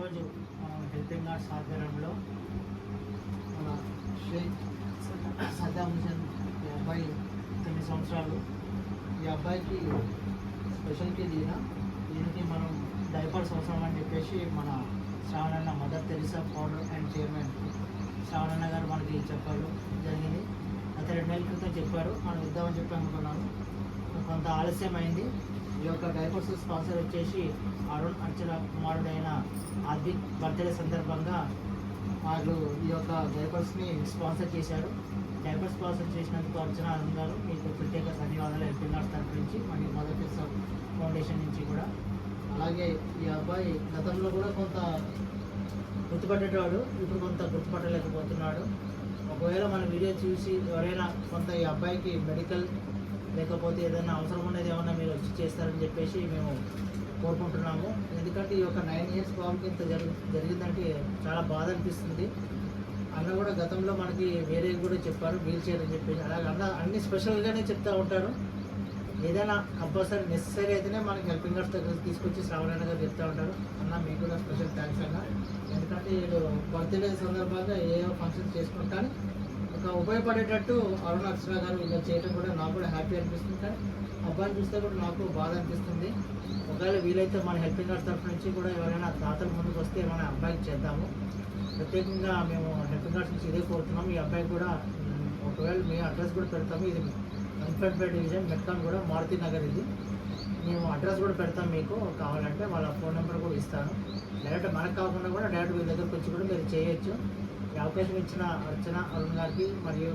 ఈరోజు మనం helping arts ఆధ్వర్యంలో మన షేక్ సద్దాం హుసేన్ ఈ అబ్బాయి తొమ్మిది సంవత్సరాలు ఈ అబ్బాయికి స్పెషల్ కిడ్ ఈయన. దీనికి మనం డైపర్స్ అవసరం అని చెప్పేసి మన శ్రావణన్న Mother Teresa founder and chairman శ్రావణన్న గారు మనకి చెప్పారు జరిగింది. గత రెండు నెలల క్రితం చెప్పారు. మనం ఇద్దామని చెప్పి అనుకున్నాను. కొంత ఆలస్యం అయింది ఈ యొక్క డైపర్స్ స్పాన్సర్ వచ్చేసి అరుణ్ అర్చన కుమారుడైన హార్దిక్ బర్త్డే సందర్భంగా వాళ్ళు ఈ యొక్క డైపర్స్ని స్పాన్సర్ చేశారు. డైపర్ స్పాన్సర్ చేసినందుకు అర్చన అరుణ్ గారు మీకు ప్రత్యేక ధన్యవాదాలు ఎల్పినార్ ఆర్ట్స్ తరఫు నుంచి మరియు మదర్ ఫౌండేషన్ నుంచి కూడా. అలాగే ఈ అబ్బాయి గతంలో కూడా కొంత గుర్తుపట్టేవాడు ఇప్పుడు కొంత గుర్తుపట్టలేకపోతున్నాడు. ఒకవేళ మన వీడియో చూసి ఎవరైనా కొంత ఈ అబ్బాయికి మెడికల్ లేకపోతే ఏదైనా అవసరం ఉండేది ఏమన్నా మీరు వచ్చి చేస్తారని చెప్పేసి మేము కోరుకుంటున్నాము. ఎందుకంటే ఈ యొక్క నైన్ ఇయర్స్ బాబుకి ఇంత జరుగు జరిగిందంటే చాలా బాధ అనిపిస్తుంది. అన్న కూడా గతంలో మనకి వేరే కూడా చెప్పారు వీల్ చైర్ అని చెప్పేసి. అలాగే అన్న అన్ని స్పెషల్గానే చెప్తూ ఉంటారు. ఏదైనా కంపల్సరీ నెసరీ అయితేనే మనకి హెల్పింగ్ ఆర్ట్స్ దగ్గర తీసుకొచ్చి శ్రావణ గారు చెప్తూ ఉంటారు. అన్న మీకు కూడా స్పెషల్ థ్యాంక్స్ అన్న. ఎందుకంటే వీళ్ళు బర్త్డే సందర్భంగా ఏ ఫంక్షన్ చేసుకుంటాను ఉపయోగపడేటట్టు అరుణాక్షర గారు ఇలా చేయడం కూడా నాకు కూడా హ్యాపీ అనిపిస్తుంది కానీ అబ్బాయిని చూస్తే కూడా నాకు బాధ అనిపిస్తుంది. ఒకవేళ వీలైతే మన హెల్పింగ్ ఆర్ట్స్ తరఫు నుంచి కూడా ఎవరైనా దాతలు ముందుకు వస్తే మన అబ్బాయికి చేద్దాము. ప్రత్యేకంగా మేము హెల్పింగ్ ఆర్ట్స్ నుంచి ఇదే కోరుతున్నాం. ఈ అబ్బాయి కూడా ఒకవేళ మీ అడ్రస్ కూడా పెడతాము. ఇది అన్ఫెడ్పేట్ డివిజన్ మెట్కాన్ కూడా మారుతి నగర్ ఇది. మేము అడ్రస్ కూడా పెడతాం మీకు. కావాలంటే వాళ్ళ ఫోన్ నెంబర్ కూడా ఇస్తాను. డైరెక్ట్ మనకు కాకుండా కూడా డైరెక్ట్ వీళ్ళ దగ్గరకు వచ్చి కూడా మీరు చేయొచ్చు. అవకాశం ఇచ్చిన అర్చన అరుణ్ గారికి మరియు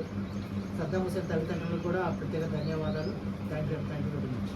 సద్దాం హుసేన్ తల్లిదండ్రులకు కూడా ప్రత్యేక ధన్యవాదాలు. Thank you thank you very much